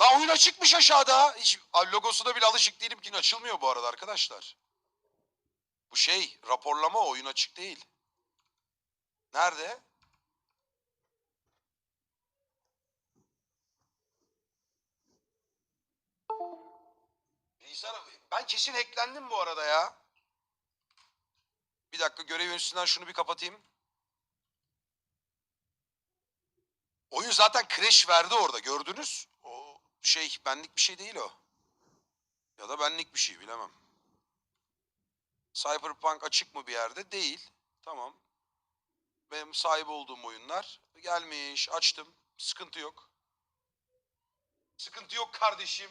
La oyun açıkmış aşağıda. Hiç logosuna bile alışık değilim ki açılmıyor bu arada arkadaşlar. Bu şey raporlama oyun açık değil. Nerede? Bilgisayar ben kesin hacklendim bu arada ya. Bir dakika görev yöneticisinden şunu bir kapatayım. Oyun zaten crash verdi orada gördünüz. Şey benlik bir şey değil o. Ya da benlik bir şey bilemem. Cyberpunk açık mı bir yerde? Değil. Tamam. Benim sahip olduğum oyunlar gelmiş açtım. Sıkıntı yok. Sıkıntı yok kardeşim.